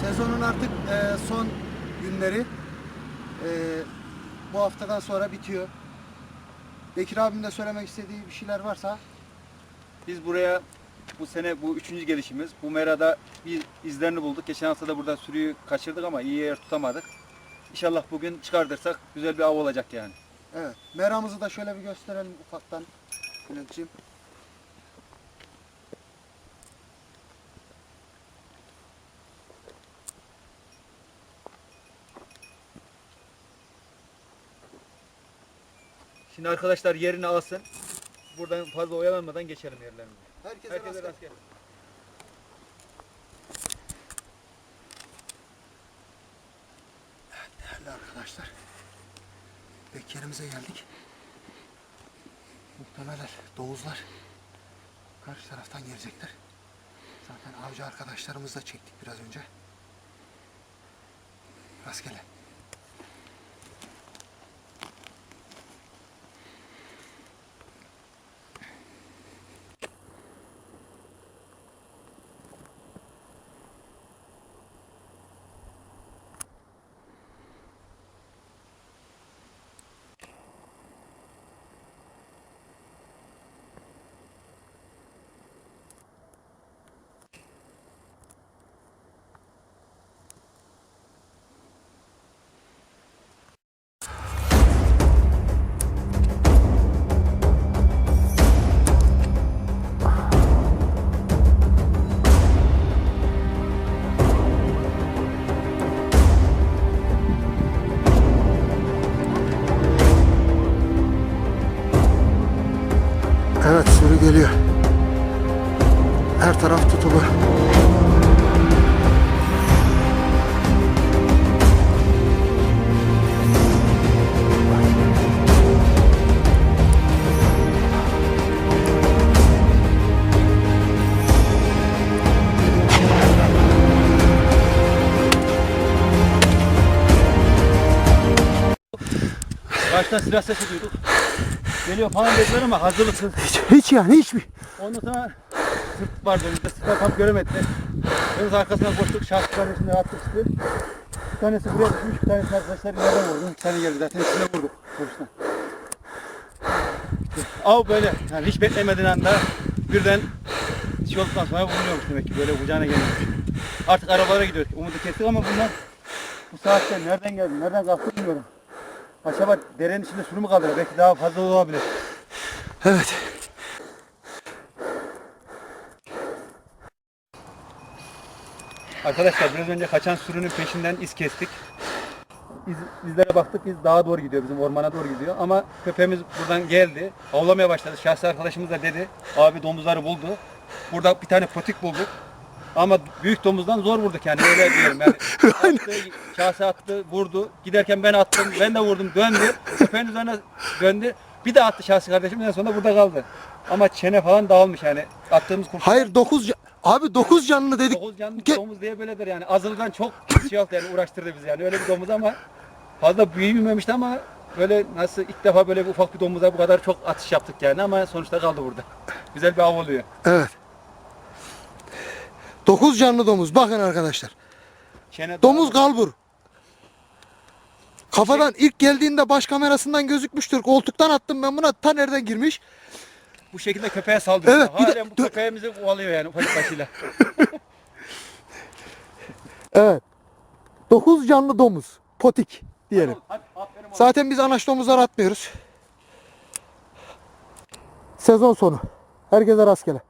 Sezonun artık e, son günleri. E, bu haftadan sonra bitiyor. Bekir abim de söylemek istediği bir şeyler varsa Biz buraya bu sene bu üçüncü gelişimiz. Bu merada bir izlerini bulduk. Geçen hafta da burada sürüyü kaçırdık ama iyi yer tutamadık. İnşallah bugün çıkardırsak güzel bir av olacak yani. evet. Meramızı da şöyle bir gösterelim ufaktan. Bülent'ciğim. Şimdi arkadaşlar yerini alsın. Buradan fazla oyalanmadan geçelim yerlerine. Herkese, Herkese rastgele. rastgele. Değerli arkadaşlar. Bekirimize geldik. Muhtemelen domuzlar karşı taraftan gelecekler. Zaten avcı arkadaşlarımızla çektik biraz önce. Rastgele. Evet sürü geliyor. Her taraf tutulu. Baştan silah sesi duyduk. Geliyor falan dediler ama hazırlıksız. Hiç, hiç yani hiçbir. Ondan sonra sırt vardı önümüzde. Sırt tam göremedi. Biz arkasına koştuk. Şahsıların içinde attık sıkı. Bir tanesi buraya düşmüş. Bir tanesi arkadaşlar ileriden vurdu. Bir tane geldi zaten içine vurduk. Kurşuna. Av böyle. Yani hiç beklemediğin anda birden şey olduktan sonra bulunuyormuş demek ki. Böyle kucağına gelmiş. Artık arabalara gidiyoruz. Umudu kestik ama bunlar bu saatte nereden geldi, nereden kalktı bilmiyorum. Acaba derenin içinde sürü mü kaldı? Belki daha fazla olabilir. Evet. Arkadaşlar biraz önce kaçan sürünün peşinden iz kestik. İz, izlere baktık iz dağa doğru gidiyor bizim ormana doğru gidiyor ama köpeğimiz buradan geldi avlamaya başladı şahsi arkadaşımız da dedi abi domuzları buldu burada bir tane potik bulduk ama büyük domuzdan zor vurduk yani öyle diyelim yani attı, şahsi attı vurdu giderken ben attım ben de vurdum döndü köpeğin üzerine döndü bir de attı şahsi kardeşim en sonunda burada kaldı ama çene falan dağılmış yani attığımız kurşun Hayır 9 abi 9 canlı dedik. Dokuz canlı Ge- domuz diye böyledir yani. Azılgan çok şey oldu yani uğraştırdı bizi yani. Öyle bir domuz ama fazla büyümemişti ama böyle nasıl ilk defa böyle bir ufak bir domuza bu kadar çok atış yaptık yani ama sonuçta kaldı burada. Güzel bir av oluyor. Evet. 9 canlı domuz. Bakın arkadaşlar. Çene Domuz kalbur. Kafadan ilk geldiğinde baş kamerasından gözükmüştür. Koltuktan attım ben buna. Ta nereden girmiş? bu şekilde köpeğe saldırıyor. Evet, de- Halen bu köpeğimizi kovalıyor yani ufacık başıyla. Evet. 9 canlı domuz. Potik diyelim. Hadi, aferin oğlum. Zaten biz anaç domuzlar atmıyoruz. Sezon sonu. Herkese rastgele.